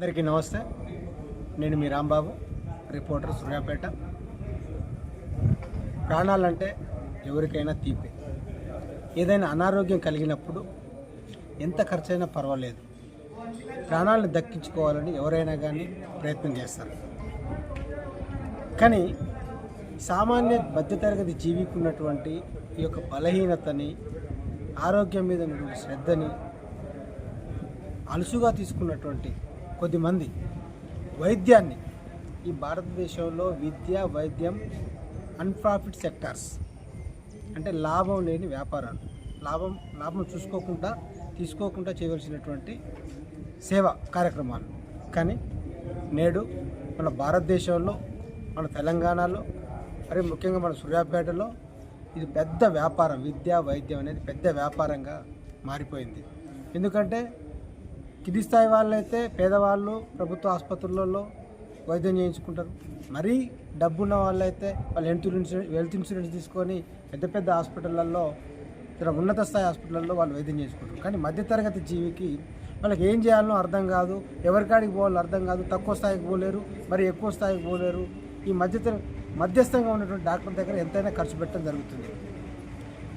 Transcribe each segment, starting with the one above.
అందరికీ నమస్తే. నేను మీ రాంబాబు రిపోర్టర్ సూర్యాపేట. ప్రాణాలంటే ఎవరికైనా తీపే. ఏదైనా అనారోగ్యం కలిగినప్పుడు ఎంత ఖర్చైనా పర్వాలేదు. ప్రాణాలను దక్కించుకోవాలని ఎవరైనా కానీ ప్రయత్నం చేస్తారు. కానీ సామాన్య మధ్యతరగతి జీవికి ఉన్నటువంటి ఈ యొక్క బలహీనతని ఆరోగ్యం మీద శ్రద్ధని అలుసుగా తీసుకున్నటువంటి కొద్దిమంది. వైద్యాన్ని. ఈ భారతదేశంలో విద్య వైద్యం అన్ప్రాఫిట్ సెక్టార్స్ అంటే లాభం లేని వ్యాపారాలు. లాభం లాభం చూసుకోకుండా తీసుకోకుండా చేయవలసినటువంటి సేవ కార్యక్రమాలు. కానీ నేడు మన భారతదేశంలో మన తెలంగాణలో మరి ముఖ్యంగా మన సూర్యాపేటలో ఇది పెద్ద వ్యాపారం. విద్య వైద్యం అనేది పెద్ద వ్యాపారంగా మారిపోయింది. ఎందుకంటే కింది స్థాయి వాళ్ళైతే పేదవాళ్ళు ప్రభుత్వ ఆసుపత్రులలో వైద్యం చేయించుకుంటారు. మరీ డబ్బున్న వాళ్ళైతే వాళ్ళు హెల్త్ ఇన్సూరెన్స్ హెల్త్ ఇన్సూరెన్స్ తీసుకొని పెద్ద పెద్ద హాస్పిటళ్ళల్లో ఇక్కడ ఉన్నత స్థాయి హాస్పిటల్లో వాళ్ళు వైద్యం చేసుకుంటారు కానీ మధ్యతరగతి జీవికి వాళ్ళకి ఏం చేయాలనో అర్థం కాదు. ఎవరికాడికి పోవాలో అర్థం కాదు. తక్కువ స్థాయికి పోలేరు మరి ఎక్కువ స్థాయికి పోలేరు. ఈ మధ్యతర మధ్యస్థంగా ఉన్నటువంటి డాక్టర్ దగ్గర ఎంతైనా ఖర్చు పెట్టడం జరుగుతుంది.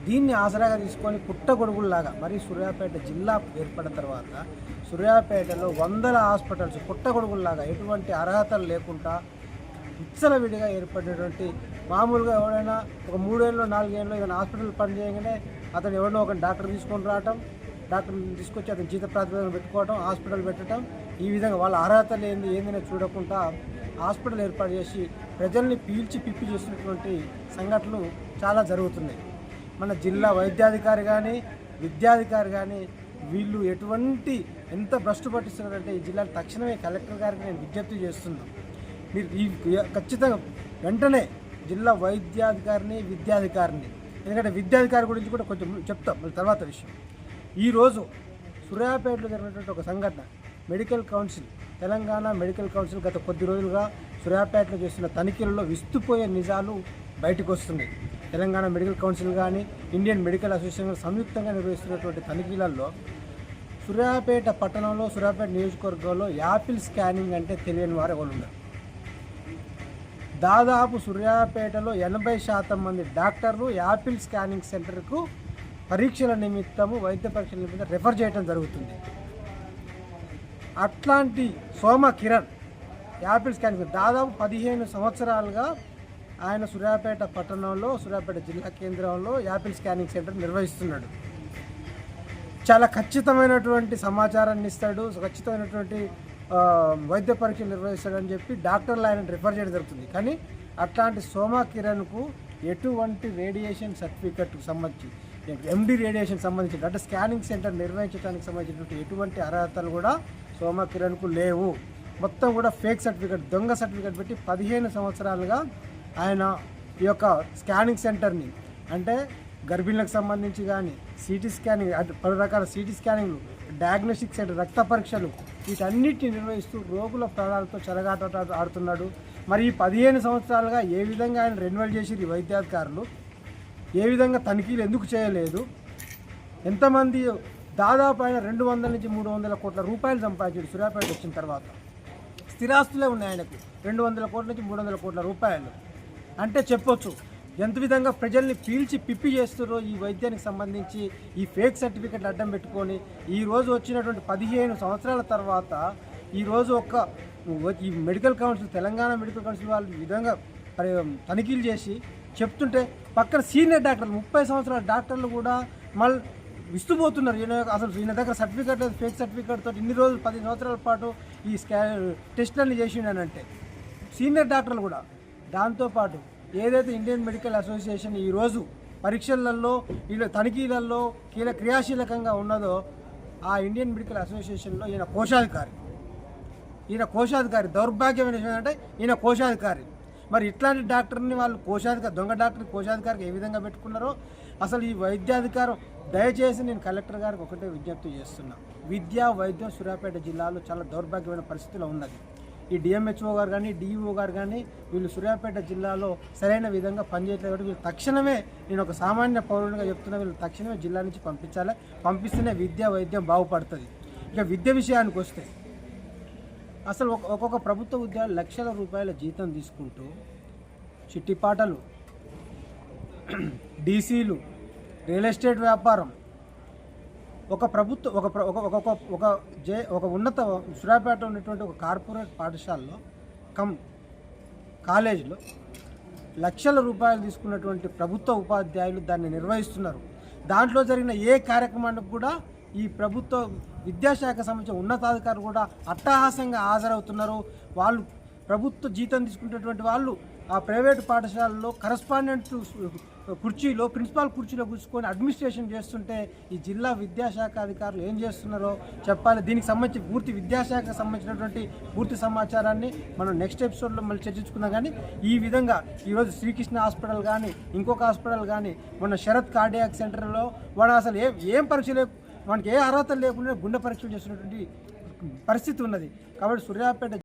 దీన్ని ఆసరాగా తీసుకొని పుట్టగొడుగుల్లాగా మరి సూర్యాపేట జిల్లా ఏర్పడిన తర్వాత సూర్యాపేటలో వందల హాస్పిటల్స్ పుట్టగొడుగుల్లాగా ఎటువంటి అర్హతలు లేకుండా విచ్చలవిడిగా ఏర్పడినటువంటి మామూలుగా ఎవరైనా ఒక మూడేళ్ళు నాలుగేళ్ళు ఏదైనా హాస్పిటల్ పని చేయగానే అతను ఎవరినో ఒక డాక్టర్ తీసుకొని రావటం డాక్టర్ తీసుకొచ్చి అతను జీత ప్రాతిపదికన పెట్టుకోవటం హాస్పిటల్ పెట్టడం ఈ విధంగా వాళ్ళ అర్హతలు లేని ఏందని చూడకుండా హాస్పిటల్ ఏర్పాటు చేసి ప్రజల్ని పీల్చి పిప్పి చేసినటువంటి సంఘటనలు చాలా జరుగుతున్నాయి. మన జిల్లా వైద్యాధికారి కానీ విద్యాధికారి కానీ వీళ్ళు ఎటువంటి ఎంత భ్రష్టు పట్టిస్తున్నారంటే ఈ జిల్లా తక్షణమే కలెక్టర్ గారికి నేను విజ్ఞప్తి చేస్తున్నాను. మీరు ఈ ఖచ్చితంగా వెంటనే జిల్లా వైద్యాధికారిని విద్యాధికారిని ఎందుకంటే విద్యాధికారి గురించి కూడా కొంచెం చెప్తాం మళ్ళీ తర్వాత విషయం. ఈరోజు సూర్యాపేటలో జరిగినటువంటి ఒక సంఘటన medical council Telangana medical council గత కొద్ది రోజులుగా సూర్యాపేటలో చేస్తున్న తనిఖీలలో విస్తుపోయే నిజాలు బయటకు వస్తున్నాయి. తెలంగాణ మెడికల్ కౌన్సిల్ కానీ ఇండియన్ మెడికల్ అసోసియేషన్ సంయుక్తంగా నిర్వహిస్తున్నటువంటి తనిఖీలలో సూర్యాపేట పట్టణంలో సూర్యాపేట నియోజకవర్గంలో యాపిల్ స్కానింగ్ అంటే తెలియని వారు ఎవరు ఉండరు. దాదాపు సూర్యాపేటలో ఎనభై శాతం మంది డాక్టర్లు యాపిల్ స్కానింగ్ సెంటర్కు పరీక్షల నిమిత్తము వైద్య పరీక్షల నిమిత్తం రెఫర్ చేయడం జరుగుతుంది. అట్లాంటి సోమ కిరణ్ యాపిల్ స్కానింగ్ దాదాపు పదిహేను సంవత్సరాలుగా ఆయన సూర్యాపేట పట్టణంలో సూర్యాపేట జిల్లా కేంద్రంలో యాపిల్ స్కానింగ్ సెంటర్ నిర్వహిస్తున్నాడు. చాలా ఖచ్చితమైనటువంటి సమాచారాన్ని ఇస్తాడు ఖచ్చితమైనటువంటి వైద్య పరీక్షలు నిర్వహిస్తాడని చెప్పి డాక్టర్లు ఆయన రిఫర్ చేయడం జరుగుతుంది. కానీ అట్లాంటి సోమా కిరణ్కు ఎటువంటి రేడియేషన్ సర్టిఫికెట్కు సంబంధించి ఎండి రేడియేషన్ సంబంధించి అంటే స్కానింగ్ సెంటర్ నిర్వహించడానికి సంబంధించినటువంటి ఎటువంటి అర్హతలు కూడా సోమా కిరణ్కు లేవు. మొత్తం కూడా ఫేక్ సర్టిఫికెట్ దొంగ సర్టిఫికెట్ పెట్టి పదిహేను సంవత్సరాలుగా ఆయన ఈ యొక్క స్కానింగ్ సెంటర్ని అంటే గర్భిణులకు సంబంధించి కానీ సిటీ స్కానింగ్ అంటే పలు రకాల సిటీ స్కానింగ్లు డయాగ్నోస్టిక్ సెంటర్ రక్త పరీక్షలు వీటన్నిటిని నిర్వహిస్తూ రోగుల ప్రాణాలతో చెలగాట ఆడుతున్నాడు. మరి ఈ పదిహేను సంవత్సరాలుగా ఏ విధంగా ఆయన రెన్యువల్ చేసిరు వైద్యాధికారులు ఏ విధంగా తనిఖీలు ఎందుకు చేయలేదు? ఎంతమంది దాదాపు ఆయన రెండు వందల నుంచి మూడు వందల కోట్ల రూపాయలు సంపాదించాడు సూర్యాపేట వచ్చిన తర్వాత. స్థిరాస్తులే ఉన్నాయి ఆయనకు. రెండు వందల కోట్ల నుంచి మూడు వందల కోట్ల రూపాయలు. అంటే చెప్పొచ్చు. ఎంత విధంగా ప్రజల్ని పీల్చి పిప్పి చేస్తున్నారో ఈ వైద్యానికి సంబంధించి ఈ ఫేక్ సర్టిఫికెట్ అడ్డం పెట్టుకొని ఈ రోజు వచ్చినటువంటి పదిహేను సంవత్సరాల తర్వాత ఈరోజు ఒక్క ఈ medical council Telangana medical council వాళ్ళు ఈ విధంగా తనిఖీలు చేసి చెప్తుంటే పక్కన సీనియర్ డాక్టర్లు ముప్పై సంవత్సరాల డాక్టర్లు కూడా మళ్ళీ విస్తుపోతున్నారు. ఈయన అసలు ఈయన దగ్గర సర్టిఫికేట్ లేదు ఫేక్ సర్టిఫికేట్ తోటి ఇన్ని రోజులు పది సంవత్సరాల పాటు ఈ స్కా టెస్ట్లన్నీ చేసిండనంటే సీనియర్ డాక్టర్లు కూడా దాంతోపాటు ఏదైతే ఇండియన్ మెడికల్ అసోసియేషన్ ఈరోజు పరీక్షలలో వీళ్ళ తనిఖీలలో కీల క్రియాశీలకంగా ఉన్నదో ఆ ఇండియన్ మెడికల్ అసోసియేషన్లో ఈయన కోశాధికారి. ఈయన కోశాధికారి దౌర్భాగ్యమైన విషయం అంటే ఈయన కోశాధికారి. మరి ఇట్లాంటి డాక్టర్ని వాళ్ళు కోశాధికారి దొంగ డాక్టర్ని కోశాధికారికి ఏ విధంగా పెట్టుకున్నారో అసలు ఈ వైద్యాధికారం దయచేసి నేను కలెక్టర్ గారికి ఒకటే విజ్ఞప్తి చేస్తున్నా. విద్య వైద్యం సూర్యాపేట జిల్లాలో చాలా దౌర్భాగ్యమైన పరిస్థితిలో ఉన్నది. ఈ డిఎంహెచ్ఓ గారు కానీ డిఈఓ గారు కానీ వీళ్ళు సూర్యాపేట జిల్లాలో సరైన విధంగా పనిచేయట్లేదు కాబట్టి వీళ్ళు తక్షణమే నేను ఒక సామాన్య పౌరునిగా చెప్తున్నా వీళ్ళు తక్షణమే జిల్లా నుంచి పంపించాలి. పంపిస్తేనే విద్యా వైద్యం బాగుపడుతుంది. ఇక విద్య విషయానికి వస్తే అసలు ఒక- ఒక్కొక్క ప్రభుత్వ ఉద్యోగాలు లక్షల రూపాయల జీతం తీసుకుంటూ చిట్టిపాటలు డీసీలు రియల్ ఎస్టేట్ వ్యాపారం ఒక ప్రభుత్వ ఒక ఒక ఒక ఒక- ఒక జే ఒక ఉన్నత సూర్యాపేట ఉన్నటువంటి ఒక కార్పొరేట్ పాఠశాలలో కమ్ కాలేజీలో లక్షల రూపాయలు తీసుకున్నటువంటి ప్రభుత్వ ఉపాధ్యాయులు దాన్ని నిర్వహిస్తున్నారు. దాంట్లో జరిగిన ఏ కార్యక్రమానికి కూడా ఈ ప్రభుత్వ విద్యాశాఖ సంబంధించిన ఉన్నతాధికారులు కూడా అట్టహాసంగా హాజరవుతున్నారు. వాళ్ళు ప్రభుత్వ జీతం తీసుకునేటువంటి వాళ్ళు ఆ ప్రైవేటు పాఠశాలలో కరస్పాండెంట్ కుర్చీలో ప్రిన్సిపాల్ కుర్చీలో కూర్చుకొని అడ్మినిస్ట్రేషన్ చేస్తుంటే ఈ జిల్లా విద్యాశాఖ అధికారులు ఏం చేస్తున్నారో చెప్పాలి. దీనికి సంబంధించి పూర్తి విద్యాశాఖకు సంబంధించినటువంటి పూర్తి సమాచారాన్ని మనం నెక్స్ట్ ఎపిసోడ్లో మళ్ళీ చర్చించుకుందాం. కానీ ఈ విధంగా ఈరోజు శ్రీకృష్ణ హాస్పిటల్ కానీ ఇంకొక హాస్పిటల్ కానీ మొన్న శరత్ కార్డియాక్ సెంటర్లో వాడు అసలు ఏ ఏం పరీక్ష లేకు వానికి ఏ అర్హత లేకుండా గుండె పరీక్షలు చేసినటువంటి పరిస్థితి ఉన్నది. కాబట్టి సూర్యాపేట